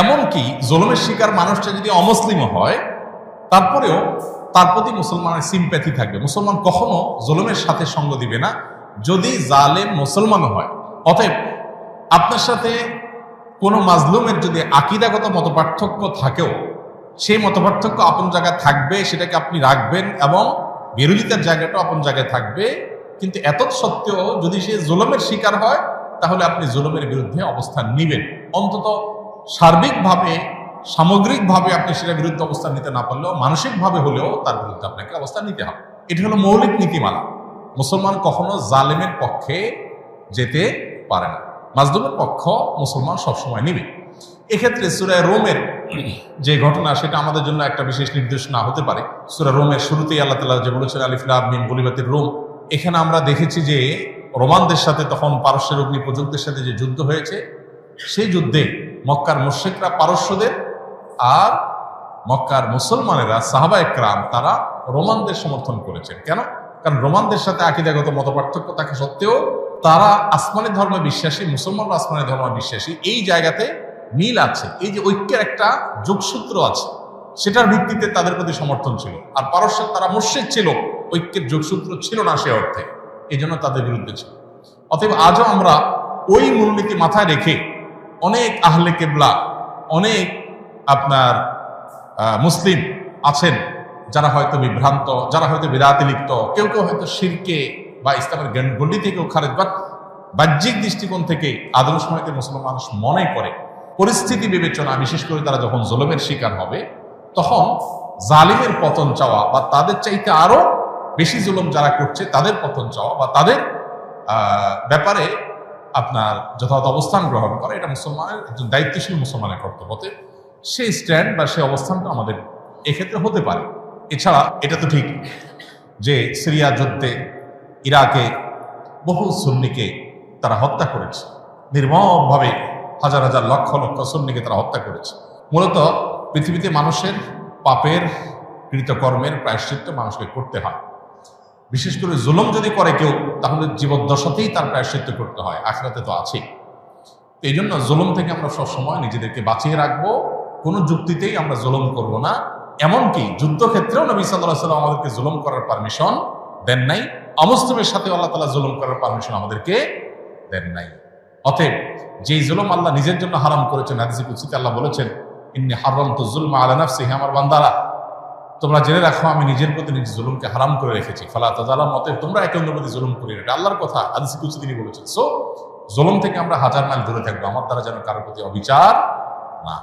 এমনকি জুলুমের শিকার মানুষটা যদি অমুসলিমও হয়, তারপরেও তার প্রতি মুসলমানের সিম্প্যাথি থাকবে। মুসলমান কখনো জুলুমের সাথে সঙ্গ দিবে না। যদি জালেম মুসলমানও হয়, অতএব আপনার সাথে কোনো মাজলুমের যদি আকিদাগত মতপার্থক্য থাকেও, সেই মতপার্থক্য আপন জায়গায় থাকবে, সেটাকে আপনি রাখবেন এবং বিরোধিতার জায়গাটাও আপন জায়গায় থাকবে। কিন্তু এত সত্ত্বেও যদি সে জুলুমের শিকার হয়, তাহলে আপনি জুলুমের বিরুদ্ধে অবস্থান নিবেন। অন্তত সার্বিকভাবে, সামগ্রিকভাবে আপনি সেটার বিরুদ্ধে অবস্থান নিতে না পারলেও, মানসিকভাবে হলেও তার বিরুদ্ধে আপনাকে অবস্থান নিতে হবে। এটি হলো মৌলিক নীতিমালা। মুসলমান কখনো জালেমের পক্ষে যেতে পারে না। মাজলুমের পক্ষ মুসলমান সবসময় নিবে। এক্ষেত্রে সুরায় রোমের যে ঘটনা, সেটা আমাদের জন্য একটা বিশেষ নির্দেশনা হতে পারে। সুরা রোমের শুরুতেই আল্লাহ তালা যে বলেছেন আলিফুল্লাহ মিন বলিবাতির রোম। এখানে আমরা দেখেছি যে রোমানদের সাথে তখন পারস্যের অগ্নি প্রযুক্তের সাথে যে যুদ্ধ হয়েছে, সেই যুদ্ধে মক্কার মুশ্রিকরা পারস্যদের আর মক্কার মুসলমানেরা সাহাবা একরাম, তারা রোমানদের সমর্থন করেছেন। কেন? কারণ রোমানদের সাথে আকিদাগত মতপার্থক্য থাকা সত্ত্বেও তারা আসমানি ধর্মে বিশ্বাসী মুসলমানরা আসমানি ধর্মে বিশ্বাসী। এই জায়গাতে মিল আছে, এই যে ঐক্যের একটা যোগসূত্র আছে, সেটার ভিত্তিতে তাদের প্রতি সমর্থন ছিল। আর পারস্যের তারা মুর্শিদ ছিল, ঐক্যের যোগসূত্র ছিল না সে অর্থে। এই জন্য তাদের বিরুদ্ধে ছিল। অতএব আজও আমরা ওই মূলনীতি মাথায় রেখে অনেক আহলে কেবলা, অনেক আপনার মুসলিম আছেন, যারা হয়তো বিভ্রান্ত, যারা হয়তো বিরাতে লিপ্ত, কেউ কেউ হয়তো শিরকে বা ইসলামের গণ্ডি থেকেও খারেজ, বাট বাহ্যিক দৃষ্টিকোণ থেকে আদম সময়তে মুসলমান মানুষ মনে করে, পরিস্থিতি বিবেচনা, বিশেষ করে তারা যখন জলমের শিকার হবে, তখন জালিমের পতন চাওয়া বা তাদের চাইতে আরও বেশি জুলুম যারা করছে, তাদের পতন চাওয়া বা তাদের ব্যাপারে আপনার যথাযথ অবস্থান গ্রহণ করা, এটা মুসলমানের একজন দায়িত্বশীল মুসলমানের কর্তব্যতে সেই স্ট্যান্ড বা সেই অবস্থানটা আমাদের এক্ষেত্রে হতে পারে। এছাড়া এটা তো ঠিক যে সিরিয়া যুদ্ধে ইরাকে বহু সুন্নিকে তারা হত্যা করেছে। নির্মমভাবে হাজার হাজার লক্ষ লক্ষ সুন্নিকে তারা হত্যা করেছে। মূলত পৃথিবীতে মানুষের পাপের, কৃতকর্মের প্রায়শ্চিত্ত মানুষকে করতে হয়। বিশেষ করে জুলুম যদি করে কেউ, তাহলে জীবদ্দশাতেই তার প্রায়শ্চিত্ত করতে হয়, আখরাতে তো আছেই। তো এই জন্য জুলুম থেকে আমরা সবসময় নিজেদেরকে বাঁচিয়ে রাখব, কোনো যুক্তিতেই আমরা জুলম করব না। এমনকি যুদ্ধক্ষেত্রেও নবী সাল্লাহ সাল্লাম আমাদেরকে জুলুম করার পারমিশন দেন নাই। অমুসলিমের সাথে আল্লাহ তালা জুলুম করার পারমিশন আমাদেরকে দেন নাই। অতএব যেই জুলম আল্লাহ নিজের জন্য হারাম করেছেন, হাদিসে কুচিতে আল্লাহ বলেছেন, ইন্নি হারাম তো জুলমা আলা নাফসি আমার বান্দারা তোমরা জেনে রাখো, আমি নিজের প্রতি নিজ জুলুমকে হারাম করে রেখেছি। ফালা তাজালাম মতে তোমরা একে অন্যের প্রতি জুলুম করি। এটা আল্লাহর কথা আজ কুচি তিনি বলেছেন। সো জুলুম থেকে আমরা হাজার মাইল দূরে থাকব। আমার দ্বারা যেন কারোর প্রতি অবিচার না